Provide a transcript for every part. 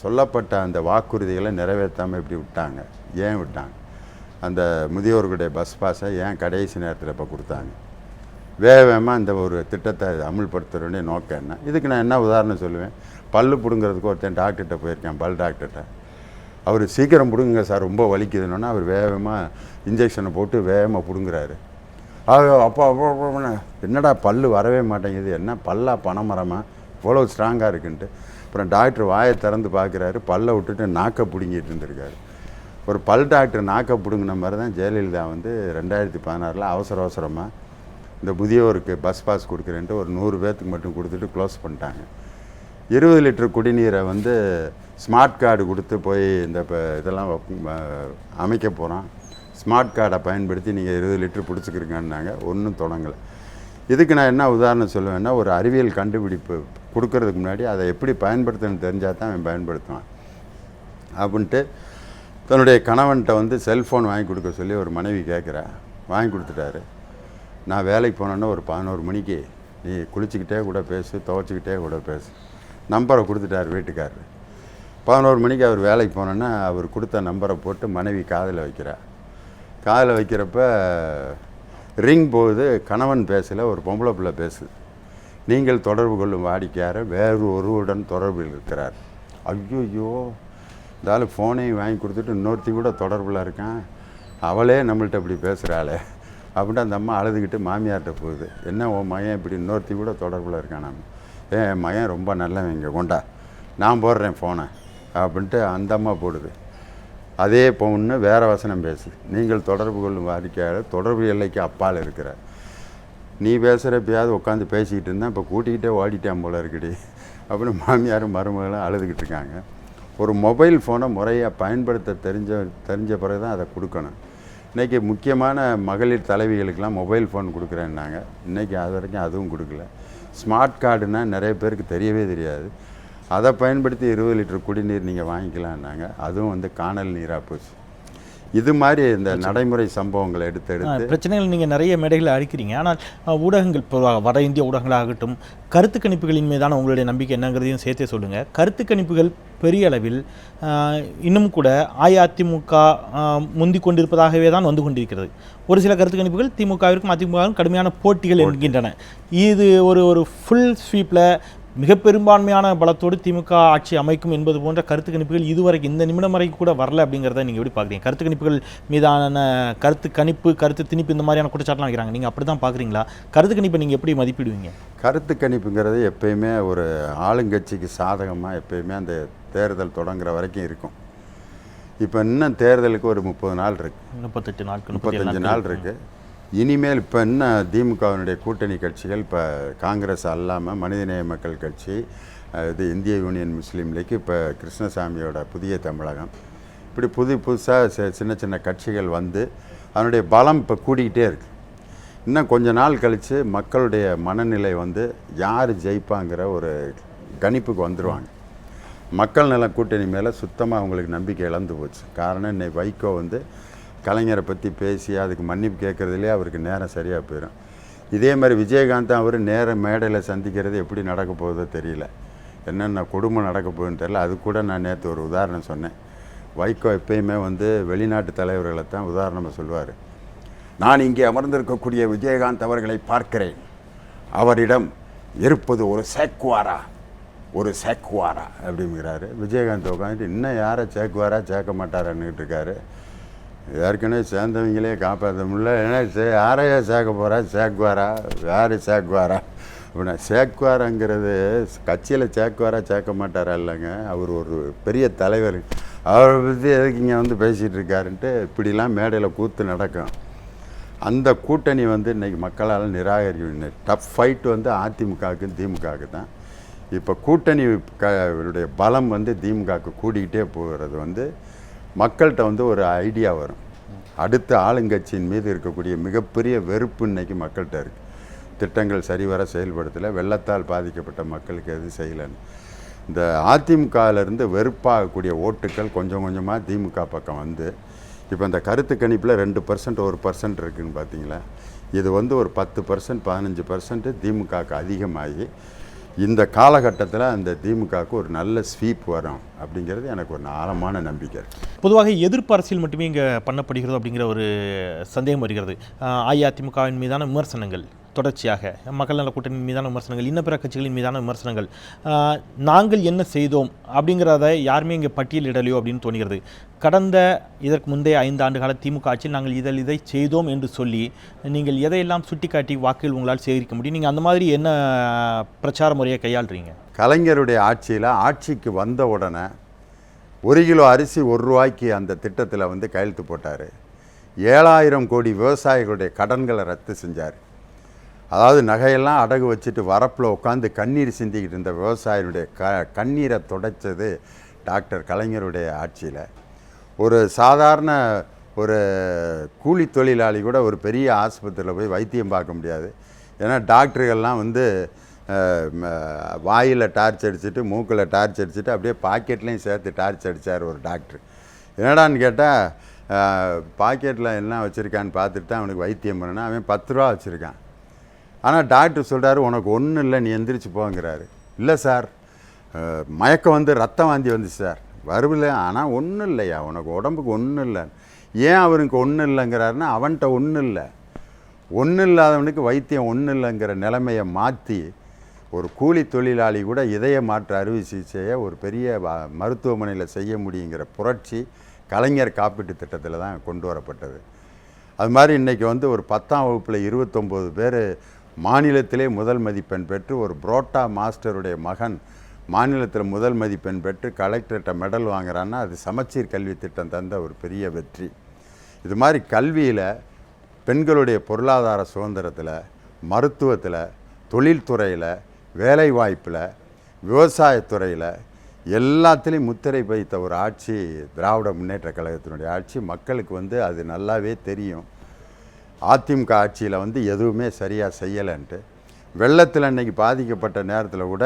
சொல்லப்பட்ட அந்த வாக்குறுதிகளை நிறைவேற்றாமல் இப்படி விட்டாங்க. ஏன் விட்டாங்க? அந்த முதியோர்களுடைய பஸ் பாஸை ஏன் கடைசி நேரத்தில் இப்போ கொடுத்தாங்க? வேக வேகமாக இந்த ஒரு திட்டத்தை அமுல்படுத்த நோக்கம் என்ன? இதுக்கு நான் என்ன உதாரணம் சொல்லுவேன்? பல்லு பிடுங்கிறதுக்கு ஒருத்தன் டாக்டர்கிட்ட போயிருக்கேன் பல் டாக்டர்கிட்ட அவர் சீக்கிரம் பிடுங்குங்க சார் ரொம்ப வலிக்குதுன்னா அவர் வேகமாக இன்ஜெக்ஷனை போட்டு வேகமாக பிடுங்குறாரு. ஆக அப்போ அப்பா, என்னடா பல்லு வரவே மாட்டேங்குது? என்ன பல்லா பனைமரமா? அவ்வளோ ஸ்ட்ராங்காக இருக்குன்ட்டு. அப்புறம் டாக்டர் வாயை திறந்து பார்க்குறாரு. பல்லை விட்டுட்டு நாக்கை பிடுங்கிட்டு இருந்திருக்காரு. ஒரு பல் டாக்டர் நாக்கை பிடுங்கின மாதிரி தான் ஜெயலலிதா வந்து ரெண்டாயிரத்தி பதினாறில் அவசர அவசரமாக இந்த முதியோருக்கு பஸ் பாஸ் கொடுக்குறேன்ட்டு ஒரு நூறு பேர்த்துக்கு மட்டும் கொடுத்துட்டு க்ளோஸ் பண்ணிட்டாங்க. இருபது லிட்டர் குடிநீரை வந்து ஸ்மார்ட் கார்டு கொடுத்து போய் இந்த இப்போ இதெல்லாம் அமைக்க போகிறோம் ஸ்மார்ட் கார்டை பயன்படுத்தி நீங்கள் இருபது லிட்டர் பிடிச்சிக்கிறீங்கன்னாங்க ஒன்றும் தொடங்கலை. இதுக்கு நான் என்ன உதாரணம் சொல்லுவேன்னா ஒரு அறிவியல் கண்டுபிடிப்பு கொடுக்கறதுக்கு முன்னாடி அதை எப்படி பயன்படுத்தணும்னு தெரிஞ்சால் தான் அவன் பயன்படுத்துவான். அப்படின்ட்டு தன்னுடைய கணவன்கிட்ட வந்து செல்ஃபோன் வாங்கி கொடுக்க சொல்லி ஒரு மனைவி கேட்குறா. வாங்கி கொடுத்துட்டாரு. நான் வேலைக்கு போனேன்னா ஒரு பதினோரு மணிக்கு நீ குளிச்சுக்கிட்டே கூட பேசு துவச்சிக்கிட்டே கூட பேசு. நம்பரை கொடுத்துட்டார் வீட்டுக்காரர். பதினோரு மணிக்கு அவர் வேலைக்கு போனோன்னா அவர் கொடுத்த நம்பரை போட்டு மனைவி காதில் வைக்கிறார் காதில் வைக்கிறப்ப ரிங் போகுது கணவன் பேசல ஒரு பொம்பளை பிள்ளை பேசுது. நீங்கள் தொடர்பு கொள்ளும் வாடிக்கையாளர் வேறு ஒருவருடன் தொடர்பில் இருக்கிறார். ஐயோ இருந்தாலும் ஃபோனையும் வாங்கி கொடுத்துட்டு இன்னொருத்தி கூட தொடர்பில் இருக்கான். அவளே நம்மள்ட்ட இப்படி பேசுகிறாளே அப்படின்ட்டு அந்த அம்மா அழுதுகிட்டு மாமியார்கிட்ட போகுது. என்ன உன் மகன் இப்படி இன்னொருத்தி கூட தொடர்பில் இருக்கான் நம்ம. ஏன் என் மகன் ரொம்ப நல்லவங்க கொண்டா. நான் போடுறேன் ஃபோனை அப்படின்ட்டு அந்த அம்மா போடுது. அதே பொண்ணு வேற வசனம் பேசுது. நீங்கள் தொடர்பு கொள்ளும் வாடிக்கையாளர் தொடர்பு எல்லைக்கு அப்பால் இருக்கிறார். நீ பேசுகிறப்பயாவது உட்காந்து பேசிக்கிட்டு இருந்தால் இப்போ கூட்டிக்கிட்டே ஓடிட்டேன் போல இருக்குடி. அப்படின்னு மாமியாரும் மருமகளும் அழுதுகிட்டு இருக்காங்க. ஒரு மொபைல் ஃபோனை முறையாக பயன்படுத்த தெரிஞ்ச தெரிஞ்ச பிறகு தான் அதை கொடுக்கணும். இன்றைக்கி முக்கியமான மகளிர் தலைவிகளுக்கெல்லாம் மொபைல் ஃபோன் கொடுக்குறேன்னாங்க. இன்றைக்கி அது வரைக்கும் அதுவும் கொடுக்கல. ஸ்மார்ட் கார்டுனால் நிறைய பேருக்கு தெரியவே தெரியாது. அதை பயன்படுத்தி இருபது லிட்டர் குடிநீர் நீங்கள் வாங்கிக்கலான்னாங்க. அதுவும் வந்து காணல் நீராக போச்சு. இது மாதிரி இந்த நடைமுறை சம்பவங்களை எடுத்து எடுத்து பிரச்சனைகள் நீங்கள் நிறைய மேடைகளை அழிக்கிறீங்க. ஆனால் ஊடகங்கள் இப்போ வட இந்திய ஊடகங்களாகட்டும் கருத்து கணிப்புகளின் மீதான உங்களுடைய நம்பிக்கை என்னங்கிறதையும் சேர்த்தே சொல்லுங்கள் கருத்து கணிப்புகள் பெரிய அளவில் இன்னும் கூட அஇஅதிமுக ஆ, முந்திக் கொண்டிருப்பதாகவே தான் வந்து கொண்டிருக்கிறது. ஒரு சில கருத்து கணிப்புகள் திமுகவிற்கும் அதிமுகவிற்கும் கடுமையான போட்டிகள் என்கின்றன. இது ஒரு ஒரு ஃபுல் ஸ்வீப்பில் மிக பெரும்பான்மையான பலத்தோடு திமுக ஆட்சி அமைக்கும் என்பது போன்ற கருத்து கணிப்புகள் இதுவரைக்கும் இந்த நிமிடம் வரைக்கும் கூட வரல அப்படிங்கிறத நீங்கள் எப்படி பார்க்குறீங்க? கருத்து கணிப்புகள் மீதான கருத்து கணிப்பு கருத்து திணிப்பு இந்த மாதிரியான குற்றச்சாட்டுலாம் வைக்கிறாங்க. நீங்கள் அப்படி தான் பார்க்குறீங்களா? கருத்து கணிப்பை நீங்கள் எப்படி மதிப்பிடுவீங்க? கருத்து கணிப்புங்கிறது எப்பயுமே ஒரு ஆளுங்கட்சிக்கு சாதகமாக எப்பயுமே அந்த தேர்தல் தொடங்குற வரைக்கும் இருக்கும். இப்போ இன்னும் தேர்தலுக்கு ஒரு முப்பது நாள் இருக்குது முப்பத்தெட்டு நாட்கள் முப்பத்தஞ்சு நாள் இருக்குது இனிமேல் இப்போ என்ன திமுகவினுடைய கூட்டணி கட்சிகள்? இப்போ காங்கிரஸ் அல்லாமல் மனிதநேய மக்கள் கட்சி இது இந்திய யூனியன் முஸ்லீம் லீக் இப்போ கிருஷ்ணசாமியோட புதிய தமிழகம். இப்படி புது புதுசாக சின்ன சின்ன கட்சிகள் வந்து அதனுடைய பலம் இப்போ கூடிக்கிட்டே இருக்குது இன்னும் கொஞ்ச நாள் கழித்து மக்களுடைய மனநிலை வந்து யார் ஜெயிப்பாங்கிற ஒரு கணிப்புக்கு வந்துடுவாங்க மக்கள் நல கூட்டணி மேலே சுத்தமாக அவங்களுக்கு நம்பிக்கை இழந்து போச்சு. காரணம் இன்னைக்கு வைகோ வந்து கலைஞரை பற்றி பேசி அதுக்கு மன்னிப்பு கேட்குறதுலே அவருக்கு நேரம் சரியாக போயிடும் இதே மாதிரி விஜயகாந்த் அவர் நேர மேடையில் சந்திக்கிறது எப்படி நடக்க போகுதோ தெரியல. என்னென்ன கொடுமை நடக்க போகுதுன்னு தெரியல. அது கூட நான் நேற்று ஒரு உதாரணம் சொன்னேன். வைகோ எப்பயுமே வந்து வெளிநாட்டு தலைவர்களை தான் உதாரணமாக சொல்லுவார். நான் இங்கே அமர்ந்திருக்கக்கூடிய விஜயகாந்த் அவர்களை பார்க்கிறேன். அவரிடம் இருப்பது ஒரு சேக்குவாரா? ஒரு சேக்குவாரா? அப்படிங்கிறாரு. விஜயகாந்த் உட்காந்துட்டு இன்னும் யாரை சேக்குவாரா? சேர்க்க மாட்டாரான்னுட்டு இருக்காரு. ஏற்கனவே சேர்ந்தவங்களே காப்பாற்ற முடியல. ஏன்னா சே யாரையா சேர்க்க போகிறா சேக்குவாரா யார் சேக்குவாரா அப்படின்னா சேக்குவாராங்கிறது கட்சியில் சேக்குவாரா சேர்க்க மாட்டாரா இல்லைங்க. அவர் ஒரு பெரிய தலைவர். அவரை பற்றி எதுக்கு இங்கே வந்து பேசிகிட்டு இருக்காருன்ட்டு இப்படிலாம் மேடையில் கூத்து நடக்கும். அந்த கூட்டணி வந்து இன்றைக்கி மக்களால் நிராகரிக்க டஃப் ஃபைட் வந்து அதிமுகவுக்கு திமுகவுக்கு தான். இப்போ கூட்டணி க பலம் வந்து திமுகவுக்கு கூடிக்கிட்டே போகிறது வந்து மக்கள்கிட்ட வந்து ஒரு ஐடியா வரும். அடுத்த ஆளுங்கட்சியின் மீது இருக்கக்கூடிய மிகப்பெரிய வெறுப்பு இன்னைக்கு மக்கள்கிட்ட இருக்குது திட்டங்கள் சரிவர செயல்படுத்தலை வெள்ளத்தால் பாதிக்கப்பட்ட மக்களுக்கு எதுவும் செய்யலைன்னு. இந்த அதிமுகவிலேருந்து வெறுப்பாகக்கூடிய ஓட்டுக்கள் கொஞ்சம் கொஞ்சமாக திமுக பக்கம் வந்து இப்போ இந்த கருத்து கணிப்பில் ரெண்டு பர்சன்ட் ஒரு பர்சன்ட் இருக்குதுன்னு பார்த்தீங்களா இது வந்து ஒரு பத்து பர்சன்ட் பதினஞ்சு பர்சன்ட் திமுகவுக்கு அதிகமாகி இந்த காலகட்டத்தில் அந்த திமுகவுக்கு ஒரு நல்ல ஸ்வீப் வரும் அப்படிங்கிறது எனக்கு ஒரு ஆழமான நம்பிக்கை பொதுவாக எதிர்ப்பு அரசியல் மட்டுமே இங்கே பண்ணப்படுகிறது அப்படிங்கிற ஒரு சந்தேகம் வருகிறது. அஇஅதிமுகவின் மீதான விமர்சனங்கள். தொடர்ச்சியாக மக்கள் நல கூட்டணியின் மீதான விமர்சனங்கள் இன்ன பிற கட்சிகளின் மீதான விமர்சனங்கள். நாங்கள் என்ன செய்தோம் அப்படிங்கிறத யாருமே இங்கே பட்டியலிடலையோ அப்படின்னு தோணுகிறது கடந்த இதற்கு முந்தைய ஐந்து ஆண்டு கால திமுக ஆட்சியில் நாங்கள் இதில் இதை செய்தோம் என்று சொல்லி நீங்கள் எதையெல்லாம் சுட்டிக்காட்டி வாக்குகள் உங்களால் சேகரிக்க முடியும்? நீங்கள் அந்த மாதிரி என்ன பிரச்சார முறையை கையாளுறீங்க? கலைஞருடைய ஆட்சியில் ஆட்சிக்கு வந்த உடனே ஒரு கிலோ அரிசி ஒரு ரூபாய்க்கு அந்த திட்டத்தில் வந்து கையெழுத்து போட்டார். ஏழாயிரம் கோடி விவசாயிகளுடைய கடன்களை ரத்து செஞ்சார். அதாவது நகையெல்லாம் அடகு வச்சுட்டு வரப்பில் உட்காந்து கண்ணீர் சிந்திக்கிட்டு இருந்த விவசாயினுடைய க கண்ணீரை துடைச்சது டாக்டர் கலைஞருடைய ஆட்சியில். ஒரு சாதாரண ஒரு கூலி தொழிலாளி கூட ஒரு பெரிய ஆஸ்பத்திரியில் போய் வைத்தியம் பார்க்க முடியாது. ஏன்னா டாக்டர்கள்லாம் வந்து வாயில் டார்ச் அடிச்சுட்டு மூக்கில் டார்ச் அடிச்சுட்டு அப்படியே பாக்கெட்லேயும் சேர்த்து டார்ச் அடித்தார் ஒரு டாக்டர். என்னடான்னு கேட்டால் பாக்கெட்டில் என்ன வச்சுருக்கான்னு பார்த்துட்டு தான் அவனுக்கு வைத்தியம் பண்ணணும். அவன் பத்து ரூபா வச்சுருக்கான். ஆனால் டாக்டர் சொல்கிறாரு உனக்கு ஒன்றும் இல்லை நீ எந்திரிச்சு போங்கிறாரு. இல்லை சார். மயக்கம் வந்து ரத்தம் வாந்தி வந்துச்சு சார். வருவில்ல ஆனால் ஒன்றும் இல்லையா? உனக்கு உடம்புக்கு ஒன்றும் இல்லை. ஏன் அவனுக்கு ஒன்றும் இல்லைங்கிறாருன்னா அவன்கிட்ட ஒன்றும் இல்லை. ஒன்றும் இல்லாதவனுக்கு வைத்தியம் ஒன்றும் இல்லைங்கிற நிலைமையை மாற்றி ஒரு கூலி தொழிலாளி கூட இதய மாற்று அறுவை சிகிச்சையை ஒரு பெரிய மருத்துவமனையில் செய்ய முடியுங்கிற புரட்சி கலைஞர் காப்பீட்டு திட்டத்தில் தான் கொண்டு வரப்பட்டது. அது மாதிரி இன்றைக்கி வந்து ஒரு பத்தாம் வகுப்பில் இருபத்தொம்போது பேர் மாநிலத்திலே முதல் மதிப்பெண் பெற்று ஒரு புரோட்டா மாஸ்டருடைய மகன் மாநிலத்தில் முதல் மதிப்பெண் பெற்று கலெக்டர்கிட்ட மெடல் வாங்குறான்னா அது சமச்சீர் கல்வி திட்டம் தந்த ஒரு பெரிய வெற்றி. இது மாதிரி கல்வியில் பெண்களுடைய பொருளாதார சுதந்திரத்தில் மருத்துவத்தில் தொழில்துறையில் வேலைவாய்ப்பில் விவசாயத்துறையில் எல்லாத்துலேயும் முத்திரை பதித்த ஒரு ஆட்சி திராவிட முன்னேற்ற கழகத்தினுடைய ஆட்சி மக்களுக்கு வந்து அது நல்லாவே தெரியும். அதிமுக ஆட்சியில் வந்து எதுவுமே சரியாக செய்யலைன்ட்டு வெள்ளத்தில் அன்னைக்கு பாதிக்கப்பட்ட நேரத்தில் கூட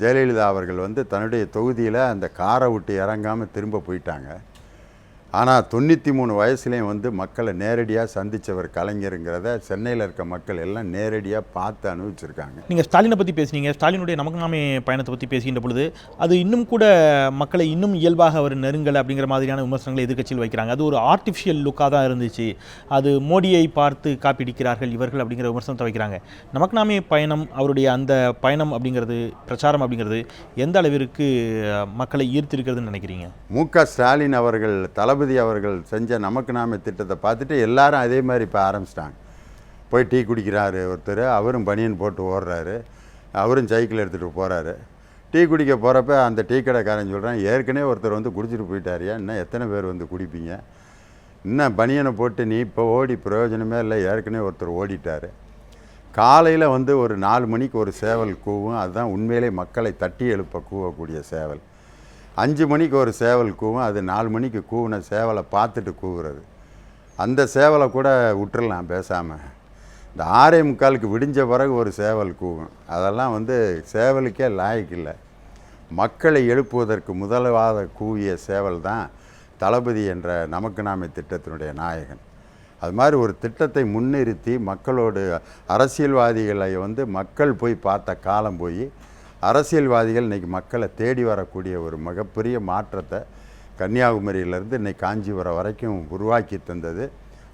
ஜெயலலிதா அவர்கள் வந்து தன்னுடைய தொகுதியில் அந்த காரை விட்டு இறங்காமல் திரும்ப போயிட்டாங்க. ஆனால் தொண்ணூற்றி மூணு வயசுலேயும் வந்து மக்களை நேரடியாக சந்தித்தவர் கலைஞருங்கிறத சென்னையில் இருக்க மக்கள் எல்லாம் நேரடியாக பார்த்து அனுபவிச்சிருக்காங்க. நீங்கள் ஸ்டாலினை பற்றி பேசுனீங்க. ஸ்டாலினுடைய நமக்கு நாமே பயணத்தை பற்றி பேசுகின்ற பொழுது அது இன்னும் கூட மக்களை இன்னும் இயல்பாக அவர் நெருங்கல் அப்படிங்கிற மாதிரியான விமர்சனங்களை எதிர்க்கட்சியில் வைக்கிறாங்க. அது ஒரு ஆர்டிஃபிஷியல் லுக்காக தான் இருந்துச்சு. அது மோடியை பார்த்து காப்பிடிக்கிறார்கள் இவர்கள் அப்படிங்கிற விமர்சனத்தை வைக்கிறாங்க. நமக்கு நாமே பயணம் அவருடைய அந்த பயணம் அப்படிங்கிறது பிரச்சாரம் அப்படிங்கிறது எந்த அளவிற்கு மக்களை ஈர்த்திருக்கிறதுன்னு நினைக்கிறீங்க? மு க ஸ்டாலின் அவர்கள் தளபதி அவர்கள் செஞ்ச நமக்கு நாம திட்டத்தை பார்த்துட்டு எல்லாரும் அதே மாதிரி இப்போ ஆரம்பிச்சிட்டாங்க. போய் டீ குடிக்கிறாரு ஒருத்தர் அவரும் பனியன் போட்டு ஓடுறாரு அவரும் சைக்கிள் எடுத்துகிட்டு போகிறாரு டீ குடிக்க போகிறப்ப அந்த டீ கடைக்காரன் சொல்கிறான் ஏற்கனவே ஒருத்தர் வந்து குடிச்சிட்டு போயிட்டாரியா? இன்னும் எத்தனை பேர் வந்து குடிப்பீங்க? இன்னும் பனியனை போட்டு நீ இப்போ ஓடி பிரயோஜனமே இல்லை ஏற்கனவே ஒருத்தர் ஓடிட்டார். காலையில் வந்து ஒரு நாலு மணிக்கு ஒரு சேவல் கூவும் அதுதான் உண்மையிலே மக்களை தட்டி எழுப்ப கூவக்கூடிய சேவல். அஞ்சு மணிக்கு ஒரு சேவல் கூவும் அது நாலு மணிக்கு கூவின சேவலை பார்த்துட்டு கூவுறது. அந்த சேவலை கூட விட்டுறலாம் பேசாமல் இந்த ஆறே முக்காலுக்கு விடிஞ்ச பிறகு ஒரு சேவல் கூவும். அதெல்லாம் வந்து சேவலுக்கே லாய்க்கு இல்லை. மக்களை எழுப்புவதற்கு முதலாவது கூவிய சேவல் தான் தளபதி என்ற நமக்கு நாமே திட்டத்தினுடைய நாயகன். அது மாதிரி ஒரு திட்டத்தை முன்னிறுத்தி மக்களோடு அரசியல்வாதிகளை வந்து மக்கள் போய் பார்த்த காலம் போய் அரசியல்வாதிகள் இன்னைக்கு மக்களை தேடி வரக்கூடிய ஒரு மிகப்பெரிய மாற்றத்தை கன்னியாகுமரியிலேருந்து இன்றைக்கி காஞ்சிபுரம் வரைக்கும் உருவாக்கி தந்தது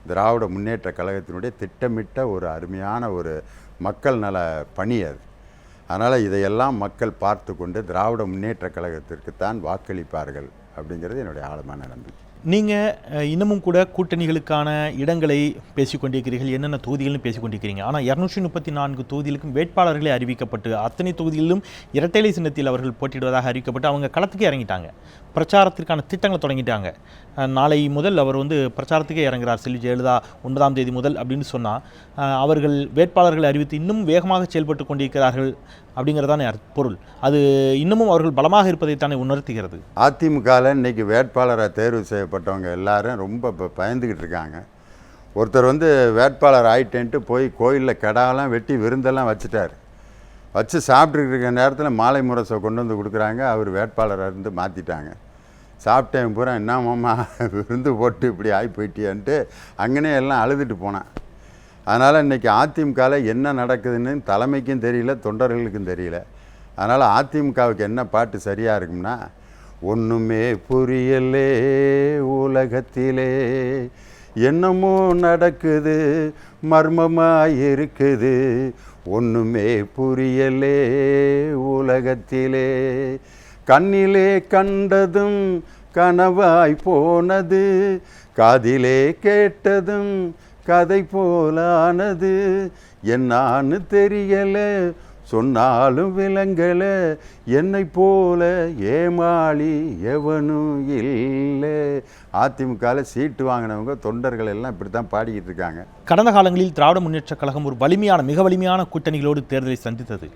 திராவிட முன்னேற்ற கழகத்தினுடைய திட்டமிட்ட ஒரு அருமையான ஒரு மக்கள் நல பணி அது. அதனால் இதையெல்லாம் மக்கள் பார்த்து கொண்டு திராவிட முன்னேற்ற கழகத்திற்கு தான் வாக்களிப்பார்கள் அப்படிங்கிறது என்னுடைய ஆழமான நம்பிக்கை. நீங்கள் இன்னமும் கூட கூட்டணிகளுக்கான இடங்களை பேசிக்கொண்டிருக்கிறீர்கள் என்னென்ன தொகுதிகள்னு பேசிக்கொண்டிருக்கிறீங்க. ஆனால் இரநூற்றி முப்பத்தி நான்கு தொகுதிகளுக்கும் வேட்பாளர்களே அறிவிக்கப்பட்டு அத்தனை தொகுதிகளிலும் இரட்டைலை சின்னத்தில் அவர்கள் போட்டியிடுவதாக அறிவிக்கப்பட்டு அவங்க களத்துக்கே இறங்கிட்டாங்க. பிரச்சாரத்திற்கான திட்டங்களை தொடங்கிட்டாங்க. நாளை முதல் அவர் வந்து பிரச்சாரத்துக்கே இறங்குறார் செல்வி ஜெயலலிதா ஒன்பதாம் தேதி முதல் அப்படின்னு சொன்னால் அவர்கள் வேட்பாளர்களை அறிவித்து இன்னும் வேகமாக செயல்பட்டு கொண்டிருக்கிறார்கள் அப்படிங்கிறதானே பொருள். அது இன்னமும் அவர்கள் பலமாக இருப்பதைத்தானே உணர்த்துகிறது. அதிமுகவில் இன்னைக்கு வேட்பாளரை தேர்வு சம்மந்தப்பட்டவங்க எல்லாரும் ரொம்ப இப்போ பயந்துக்கிட்டு இருக்காங்க. ஒருத்தர் வந்து வேட்பாளர் ஆயிட்டேன்ட்டு போய் கோயிலில் கெடாலாம் வெட்டி விருந்தெல்லாம் வச்சுட்டார். வச்சு சாப்பிட்டுருக்க நேரத்தில் மாலை முரசை கொண்டு வந்து கொடுக்குறாங்க. அவர் வேட்பாளராக இருந்து மாற்றிட்டாங்க சாப்பிட்டேன் பூரா என்ன விருந்து போட்டு இப்படி ஆகி போயிட்டியான்ட்டு அங்கனே எல்லாம் அழுதுட்டு போனான். அதனால் இன்றைக்கி அதிமுகவில் என்ன நடக்குதுன்னு தலைமைக்கும் தெரியல தொண்டர்களுக்கும் தெரியல. அதனால் அதிமுகவுக்கு என்ன பாட்டு சரியாக இருக்கும்னா ஒன்றுமே புரியலே உலகத்திலே. என்னமோ நடக்குது மர்மமாக இருக்குது ஒன்றுமே புரியலே உலகத்திலே. கண்ணிலே கண்டதும் கனவாய் போனது காதிலே கேட்டதும் கதை போலானது. என்னான்னு தெரியலை சொன்னாலும் விலங்கல என்னை போல ஏமாளி எவனும் இல்லை. அதிமுகவில் சீட்டு வாங்கினவங்க தொண்டர்கள் எல்லாம் இப்படி தான் பாடிக்கிட்டு இருக்காங்க. கடந்த காலங்களில் திராவிட முன்னேற்றக் கழகம் ஒரு வலிமையான மிக வலிமையான கூட்டணிகளோடு தேர்தலை சந்தித்தது.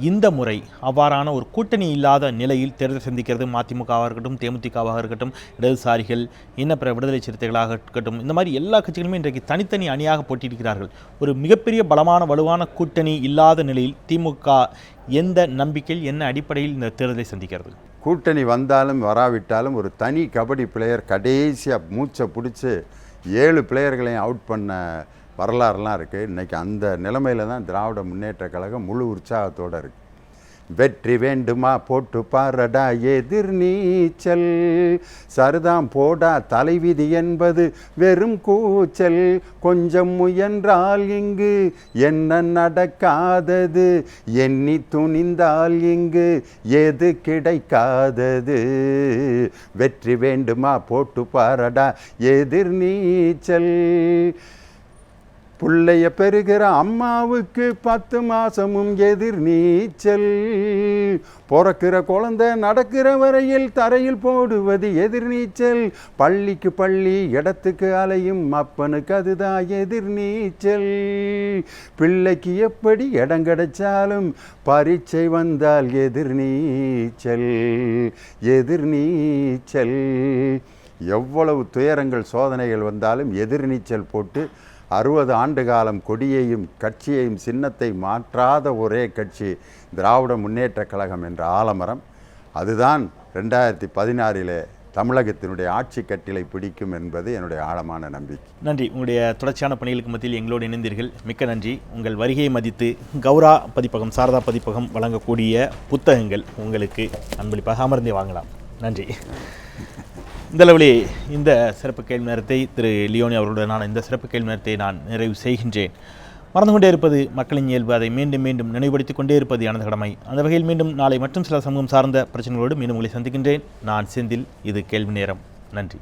இந்த முறை அவ்வாறான ஒரு கூட்டணி இல்லாத நிலையில் தேர்தல் சந்திக்கிறது மதிமுகவாக இருக்கட்டும் தேமுதிகவாக இருக்கட்டும் இடதுசாரிகள் இன்னப்பிற விடுதலை சிறுத்தைகளாக இருக்கட்டும் இந்த மாதிரி எல்லா கட்சிகளுமே இன்றைக்கு தனித்தனி அணியாக போட்டியிடுகிறார்கள். ஒரு மிகப்பெரிய பலமான வலுவான கூட்டணி இல்லாத நிலையில் திமுக எந்த நம்பிக்கையில் என்ன அடிப்படையில் இந்த தேர்தலை சந்திக்கிறது? கூட்டணி வந்தாலும் வராவிட்டாலும் ஒரு தனி கபடி பிளேயர் கடைசியாக மூச்சை பிடிச்சி ஏழு பிளேயர்களையும் அவுட் பண்ண வரலாறுலாம் இருக்குது இன்றைக்கி அந்த நிலைமையில் தான் திராவிட முன்னேற்றக் கழகம் முழு உற்சாகத்தோடு இருக்குது வெற்றி வேண்டுமா போட்டு பாரடா எதிர் நீச்சல் சருதாம் போடா தலைவிதி என்பது வெறும் கூச்சல். கொஞ்சம் முயன்றால் இங்கு என்ன நடக்காதது? எண்ணி துணிந்தால் இங்கு எது கிடைக்காதது? வெற்றி வேண்டுமா போட்டு பாரடா எதிர் நீச்சல் பிள்ளைய பெறுகிற அம்மாவுக்கு பத்து மாசமும் எதிர் நீச்சல். பிறக்கிற குழந்தை நடக்கிற வரையில் தரையில் போடுவது எதிர் நீச்சல். பள்ளிக்கு பள்ளி இடத்துக்கு அலையும் அப்பனுக்கு அதுதான் எதிர் நீச்சல். பிள்ளைக்கு எப்படி இடம் கிடைச்சாலும் பரீட்சை வந்தால் எதிர் நீச்சல் எதிர் நீச்சல். எவ்வளவு துயரங்கள் சோதனைகள் வந்தாலும் எதிர்நீச்சல் போட்டு அறுபது ஆண்டு காலம் கொடியையும் கட்சியையும் சின்னத்தை மாற்றாத ஒரே கட்சி திராவிட முன்னேற்றக் கழகம் என்ற ஆலமரம். அதுதான் ரெண்டாயிரத்தி பதினாறிலே தமிழகத்தினுடைய ஆட்சி கட்டிலை பிடிக்கும் என்பது என்னுடைய ஆழமான நம்பிக்கை. நன்றி. உங்களுடைய தொடர்ச்சியான பணிகளுக்கு மத்தியில் எங்களோடு இணைந்தீர்கள். மிக்க நன்றி. உங்கள் வருகையை மதித்து கௌரா பதிப்பகம் சாரதா பதிப்பகம் வழங்கக்கூடிய புத்தகங்கள் உங்களுக்கு அன்பளிப்பாக அமர்ந்தே வாங்கலாம். நன்றி. இந்த அளவிலே இந்த சிறப்பு கேள்வி நேரத்தை திரு லியோனி அவர்களுடனான இந்த சிறப்பு கேள்வி நேரத்தை நான் நிறைவு செய்கின்றேன். மறந்து கொண்டே இருப்பது மக்களின் இயல்பு. அதை மீண்டும் மீண்டும் நினைவுபடுத்திக் கொண்டே இருப்பது எனது கடமை. அந்த வகையில் மீண்டும் நாளை மற்றும் சில சமூகம் சார்ந்த பிரச்சனைகளோடு மீண்டும் உங்களை சந்திக்கின்றேன். நான் செந்தில். இது கேள்வி நேரம். நன்றி.